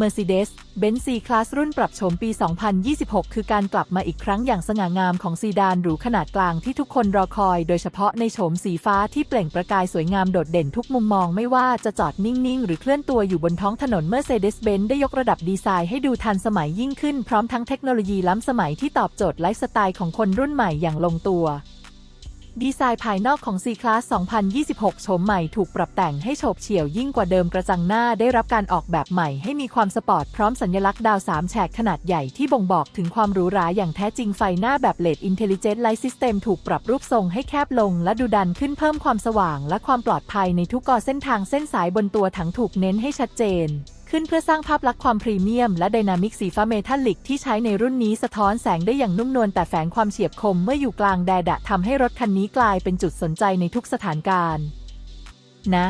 Mercedes-Benz C-Class รุ่นปรับโฉมปี 2026 คือการกลับมาอีกครั้งอย่างสง่างามของซีดานหรูขนาดกลางที่ทุกคนรอคอย โดยเฉพาะในโฉมสีฟ้าที่เปล่งประกายสวยงามโดดเด่นทุกมุมมองไม่ว่าจะจอดนิ่ง ๆ หรือเคลื่อนตัวอยู่บนท้องถนน Mercedes-Benz ได้ยกระดับดีไซน์ให้ดูทันสมัยยิ่งขึ้นพร้อมทั้งเทคโนโลยีล้ำสมัยที่ตอบโจทย์ไลฟ์สไตล์ของคนรุ่นใหม่อย่างลงตัว ดีไซน์ภายนอกของ C-Class 2026 โฉมใหม่ถูกปรับแต่งให้โฉบเฉี่ยวยิ่งกว่าเดิมกระจังหน้าได้รับการออกแบบใหม่ให้มีความสปอร์ตพร้อมสัญลักษณ์ดาว3แฉกขนาดใหญ่ที่บ่งบอกถึงความหรูหราอย่างแท้จริงไฟหน้าแบบ LED Intelligent Light System ถูกปรับรูปทรงให้แคบลงและดูดันขึ้นเพิ่มความสว่างและความปลอดภัยในทุกกอเส้นทางเส้นสายบนตัวถังถูกเน้นให้ชัดเจน ขึ้นเพื่อสร้างภาพลักษณ์ความพรีเมียมและไดนามิกสีฟ้าเมทัลลิกที่ใช้ในรุ่นนี้สะท้อนแสงได้อย่างนุ่มนวลแต่แฝงความเฉียบคมเมื่ออยู่กลางแดดทำให้รถคันนี้กลายเป็นจุดสนใจในทุกสถานการณ์ นะ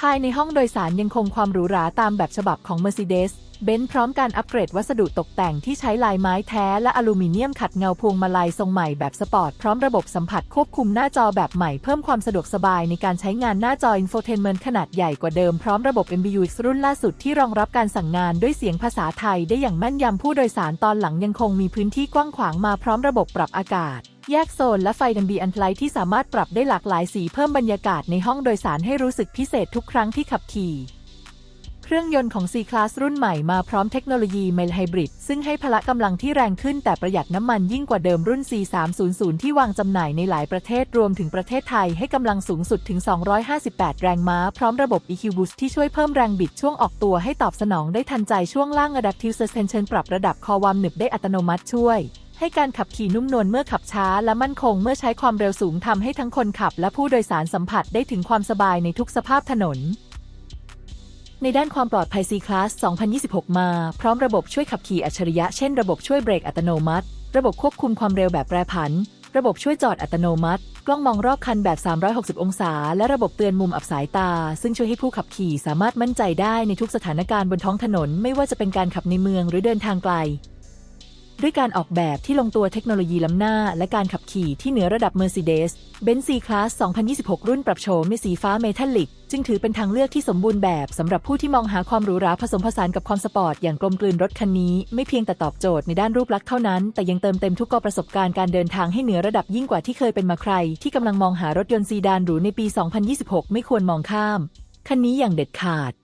ภายในห้องโดยสารยังคงความหรูหราตามแบบฉบับของ Mercedes เบนซ์พร้อมการอัปเกรดวัสดุตกแต่งที่ใช้ลายไม้แท้และอลูมิเนียมขัดเงาพวงมาลัยทรงใหม่แบบสปอร์ต พร้อมระบบสัมผัสควบคุมหน้าจอแบบใหม่เพิ่มความสะดวกสบายในการใช้งานหน้าจอ Infotainment ขนาดใหญ่กว่าเดิมพร้อมระบบ MBUX รุ่นล่าสุดที่รองรับการสั่งงานด้วยเสียงภาษาไทยได้อย่างแม่นยำผู้โดยสารตอนหลังยังคงมีพื้นที่กว้างขวางมาพร้อมระบบปรับอากาศแยกโซนและไฟดันบีอันไลท์ที่สามารถปรับได้หลากหลายสีเพิ่มบรรยากาศในห้องโดยสารให้รู้สึกพิเศษทุกครั้งที่ขับขี่ เครื่องยนต์ของ C-Class รุ่นใหม่มาพร้อมเทคโนโลยี Mild Hybrid ซึ่งให้พละกำลังที่แรงขึ้นแต่ประหยัดน้ำมันยิ่งกว่าเดิมรุ่น C300 ที่วางจำหน่ายในหลายประเทศรวมถึงประเทศไทยให้กำลังสูงสุดถึง 258 แรงม้า พร้อมระบบ EQ Boost ที่ช่วยเพิ่มแรงบิดช่วงออกตัวให้ตอบสนองได้ทันใจช่วงล่าง Adaptive Suspension ปรับระดับคอความหนึบได้อัตโนมัติช่วยให้การขับขี่นุ่มนวลเมื่อขับช้าและมั่นคงเมื่อใช้ความเร็วสูงทำให้ทั้งคนขับและผู้โดยสารสัมผัสได้ถึงความสบายในทุกสภาพถนน ในด้านความปลอดภัย C-Class 2026 มา พร้อมระบบช่วยขับขี่อัจฉริยะ เช่นระบบช่วยเบรกอัตโนมัติ ระบบควบคุมความเร็วแบบแปรผัน ระบบช่วยจอดอัตโนมัติ กล้องมองรอบคันแบบ 360 องศา และระบบเตือนมุมอับสายตา ซึ่งช่วยให้ผู้ขับขี่สามารถมั่นใจได้ในทุกสถานการณ์บนท้องถนน ไม่ว่าจะเป็นการขับในเมืองหรือเดินทางไกล ด้วยการออกแบบที่ลงตัวเทคโนโลยีล้ำหน้า และการขับขี่ที่เหนือระดับ Mercedes Benz C-Class 2026 รุ่นปรับโฉมในสีฟ้าเมทัลลิก จึงถือเป็นทางเลือกที่สมบูรณ์แบบสำหรับผู้ที่มองหาความหรูหราผสมผสานกับความสปอร์ตอย่างกลมกลืนรถคันนี้ ไม่เพียงแต่ตอบโจทย์ในด้านรูปลักษณ์เท่านั้น แต่ยังเติมเต็มทุกกประสบการณ์การเดินทางให้เหนือระดับยิ่งกว่าที่เคยเป็นมาใคร ที่กำลังมองหารถยนต์ซีดานหรูในปี 2026 ไม่ควรมองข้ามคันนี้อย่างเด็ดขาด